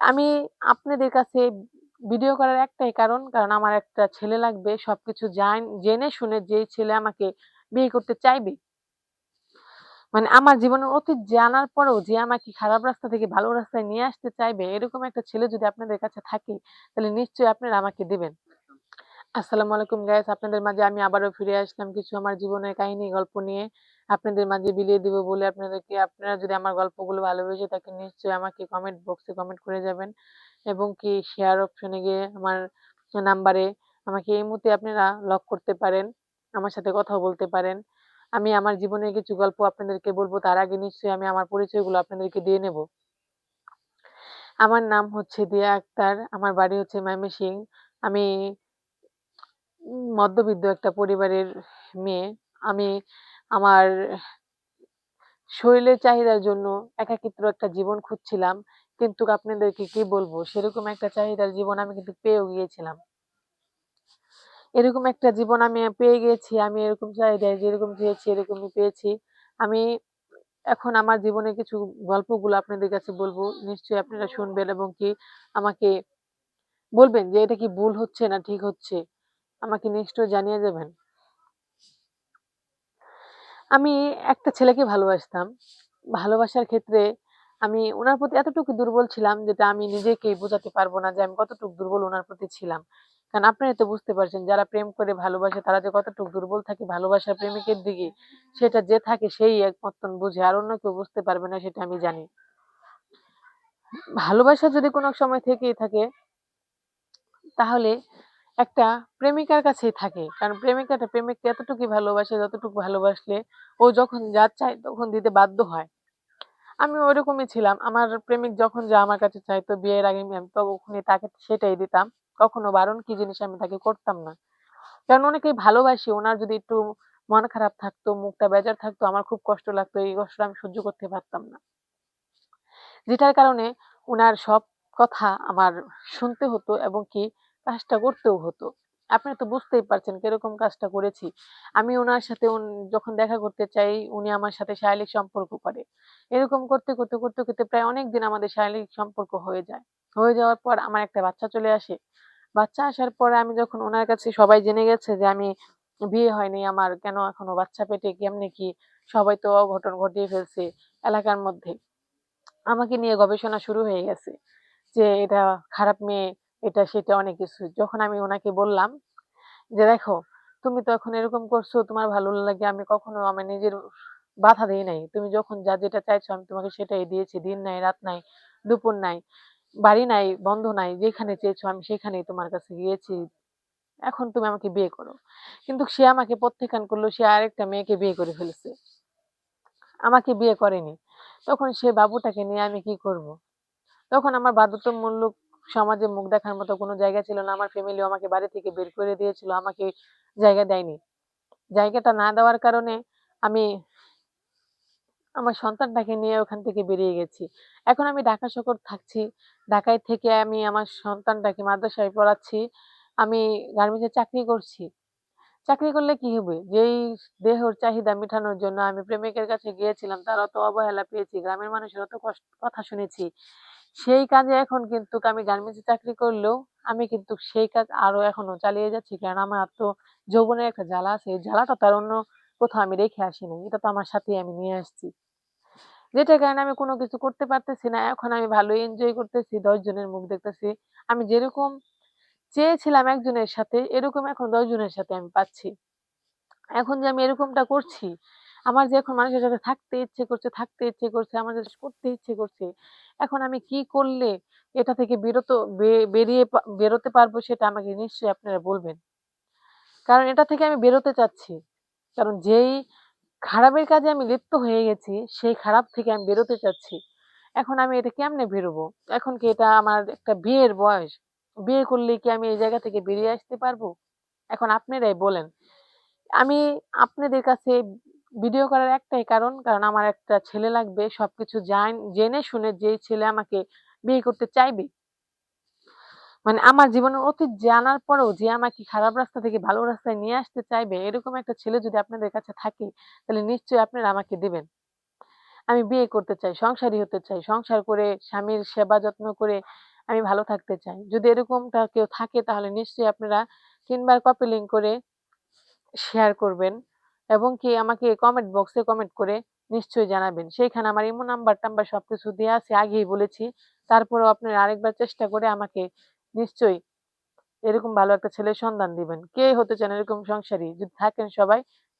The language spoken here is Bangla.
আমি আপনাদের কাছে ভিডিও করার একটাই কারণ, কারণ আমার একটা ছেলে লাগবে। সবকিছু জান শুনে যেই ছেলে আমাকে বিয়ে করতে চাইবে মানে আমার জীবনের অতীত জানার পরেও যে আমাকে খারাপ রাস্তা থেকে ভালো রাস্তায় নিয়ে আসতে চাইবে, এরকম একটা ছেলে যদি আপনাদের কাছে থাকে, তাহলে নিশ্চয়ই আপনারা আমাকে দিবেন। আসসালামু আলাইকুম গাইস আপনাদের মাঝে আমি আবারও ফিরে আসলাম কিছু আমার জীবনের কাহিনী গল্প নিয়ে আপনাদের মাঝে বিলিয়ে দিব বলে আপনাদেরকে, আপনারা যদি আমার গল্পগুলো ভালোবেসে থাকেন, নিশ্চয়ই আমাকে কমেন্ট বক্সে কমেন্ট করে যাবেন। এবং কি শেয়ার অপশনে গিয়ে আমার নাম্বারে আমাকে এই মুহূর্তে আপনারা লক করতে পারেন, আমার সাথে কথাও বলতে পারেন। আমি আমার জীবনের কিছু গল্প আপনাদেরকে বলব, তার আগে নিশ্চয়ই আমি আমার পরিচয়গুলো আপনাদেরকে দিয়ে নেব। আমার নাম হচ্ছে দিয়া আক্তার, আমার বাড়ি হচ্ছে ময়মনসিংহ। আমি মধ্যবিত্ত একটা পরিবারের মেয়ে। আমি আমার শরীরের চাহিদার জন্য একাকিত্ব একটা জীবন খুঁজছিলাম। কিন্তু আপনাদেরকে কি বলব? সেরকম একটা চাহিদার জীবন আমি কিন্তু পেয়েও গিয়েছিলাম। এরকম একটা জীবন আমি পেয়ে গিয়েছি। আমি এরকম চাহিদায় যেরকম চেয়েছি এরকমই পেয়েছি। আমি এখন আমার জীবনে কিছু গল্পগুলো আপনাদের কাছে বলব। নিশ্চয়ই আপনারা শুনবেন এবং কি আমাকে বলবেন যে এটা কি ভুল হচ্ছে না ঠিক হচ্ছে। আমাকে নিশ্চয়ই জানিয়ে যাবেন। আমি একটা ছেলেকে ভালোবাসতাম। ভালোবাসার ক্ষেত্রে আমি উনার প্রতি এতটুকু দুর্বল ছিলাম যেটা আমি নিজেকেই বোঝাতে পারব না যে আমি কতটুকু দুর্বল উনার প্রতি ছিলাম। কারণ আপনারাই তো বুঝতে পারছেন, যারা প্রেম করে ভালোবাসে তারা যে কতটুকু দুর্বল থাকে ভালোবাসার প্রেমিকের দিকে, সেটা যে থাকে সেই একমাত্র বুঝে, আর অন্য কেউ বুঝতে পারবে না সেটা আমি জানি। ভালোবাসা যদি কোনো সময় থেকেই থাকে, তাহলে একটা প্রেমিকার কাছেই থাকে। কারণ প্রেমিকাটা প্রেমিককে এতটুকুই ভালোবাসে যতটুকু ভালোবাসলে ও যখন যা চায় তখন দিতে বাধ্য হয়। আমি ওরকমই ছিলাম। আমার প্রেমিক যখন যা আমার কাছে চাইতো বিয়ের আগে আমি তখনই তাকে সেটাই দিতাম। কখনো বারণ কি জিনিস আমি তাকে করতাম না। কারণ অনেকেই ভালোবাসি ওনার যদি একটু মন খারাপ থাকতো, মুখটা বেজার থাকতো আমার খুব কষ্ট লাগতো। এই কষ্টটা আমি সহ্য করতে পারতাম না। যেটার কারণে ওনার সব কথা আমার শুনতে হতো এবং কি কাজটা করতেও হতো। আপনি তো বুঝতেই পারছেন কীরকম কাজটা করেছি। আমি ওনার সাথে যখন দেখা করতে চাই, উনি আমার সাথে শারীরিক সম্পর্ক করে। এরকম করতে, করতে, করতে, করতে প্রায় অনেকদিন আমাদের শারীরিক সম্পর্ক হয়ে যায়। হয়ে যাওয়ার পর আমার একটা বাচ্চা চলে আসে। বাচ্চা আসার পরে আমি যখন ওনার কাছে সবাই জেনে গেছে যে আমি বিয়ে হয়নি আমার, কেন এখনও বাচ্চা পেটে কেমনে কি? সবাই তো অঘটন ঘটিয়ে ফেলছে এলাকার মধ্যে। আমাকে নিয়ে গবেষণা শুরু হয়ে গেছে। যে এটা খারাপ মেয়ে, এটা সেটা অনেক কিছু। যখন আমি ওনাকে বললাম যে, "দেখো, তুমি তো এখন এরকম করছ, তোমার ভালো লাগে আমি কখনো আমার নিজের বাধা দিই নাই। তুমি যখন যা যেটা চাইছো আমি তোমাকে সেটাই দিয়েছি। দিন নাই, রাত নাই, দুপুর নাই, বাড়ি নাই, বন্ধ নাই। যেখানে চেয়েছো আমি সেখানেই তোমার কাছে গিয়েছি। এখন তুমি আমাকে বিয়ে করো।" কিন্তু সে আমাকে প্রত্যাখ্যান করল। সে আরেকটা মেয়েকে বিয়ে করে ফেলেছে। আমাকে বিয়ে করেনি। তখন সে বাবুটাকে নিয়ে আমি কি করব? তখন আমার বাধ্যতামূলক সমাজে মুখ দেখার মতো কোনো জায়গা ছিল না। আমার ফ্যামিলিও আমাকে বাড়ি থেকে বের করে দিয়েছিল। আমাকে জায়গা দেয়নি। জায়গাটা না দেওয়ার কারণে আমি আমার সন্তানটাকে নিয়ে ওখান থেকে বেরিয়ে গেছি। এখন আমি ঢাকা শহর থাকছি। ঢাকায় থেকে আমি আমার সন্তানটাকে মাদ্রাসায় পড়াচ্ছি। আমি গার্মেন্টসে চাকরি করছি। চাকরি করলে কি হবে? যেই দেহর চাহিদা মেটানোর জন্য আমি প্রেমিকের কাছে গিয়েছিলাম, তার অত অবহেলা পেয়েছি। গ্রামের মানুষের অত কষ্ট কথা শুনেছি। সেই কাজে এখন কিন্তু আমি গার্মেন্টসে চাকরি করলেও আমি কিন্তু সেই কাজ আরও এখনও চালিয়ে যাচ্ছি। কারণ আমার তো যৌবনের একটা জ্বালা আছে। এই জ্বালাটা তো আর অন্য কোথাও আমি রেখে আসি নাই। এটা তো আমার সাথেই আমি নিয়ে আসছি। যেটার কারণে আমি কোনো কিছু করতে পারতেছি না। এখন আমি ভালো এনজয় করতেছি। ১০ জনের মুখ দেখতেছি। আমি যেরকম চেয়েছিলাম একজনের সাথে, এরকম এখন ১০ জনের সাথে আমি পাচ্ছি। এখন যে আমি এরকমটা করছি, আমার যে এখন মানুষের সাথে থাকতে ইচ্ছে করছে, থাকতে ইচ্ছে করছে, আমার যে করতে ইচ্ছে করছে। এখন আমি কি করলে এটা থেকে বিরত বেরিয়ে বেরোতে পারব সেটা আমাকে নিশ্চয়ই আপনারা বলবেন। কারণ এটা থেকে আমি বেরোতে চাচ্ছি। কারণ যেই খারাপের কাজে আমি লিপ্ত হয়ে গেছি, সেই খারাপ থেকে আমি বেরোতে চাচ্ছি। এখন আমি এটা কেমনে বেরোবো? এখন কি এটা আমার একটা বিয়ের বয়স? বিয়ে করলে কি আমি এই জায়গা থেকে বেরিয়ে আসতে পারব? এখন আপনারাই বলেন। আমি আপনাদের কাছে ভিডিও করার একটাই কারণ, কারণ আমার একটা ছেলে লাগবে। সবকিছু জান শুনে যেই ছেলে আমাকে বিয়ে করতে চাইবে মানে আমার জীবনের অতীত জানার পরেও যে আমাকে খারাপ রাস্তা থেকে ভালো রাস্তায় নিয়ে আসতে চাইবে, এরকম একটা ছেলে যদি আপনাদের কাছে থাকে, তাহলে নিশ্চয়ই আপনারা আমাকে দিবেন। আমি বিয়ে করতে চাই, সংসারী হতে চাই। সংসার করে স্বামীর সেবা যত্ন করে আমি ভালো থাকতে চাই। যদি এরকমটা কেউ থাকে তাহলে নিশ্চয়ই আপনারা ৩ বার কপি লিংক করে শেয়ার করবেন এবং কি আমাকে কমেন্ট বক্সে কমেন্ট করে নিশ্চয়ই জানাবেন। সেইখানে আমার ইমো নাম্বার-টাম্বার সব কিছু দেওয়া আছে, আগেই বলেছি। তারপরেও আপনারা আরেকবার চেষ্টা করে আমাকে নিশ্চয়ই এরকম ভালো একটা ছেলের সন্ধান দিবেন। কে হতে চান এরকম সংসারী? যদি থাকেন সবাই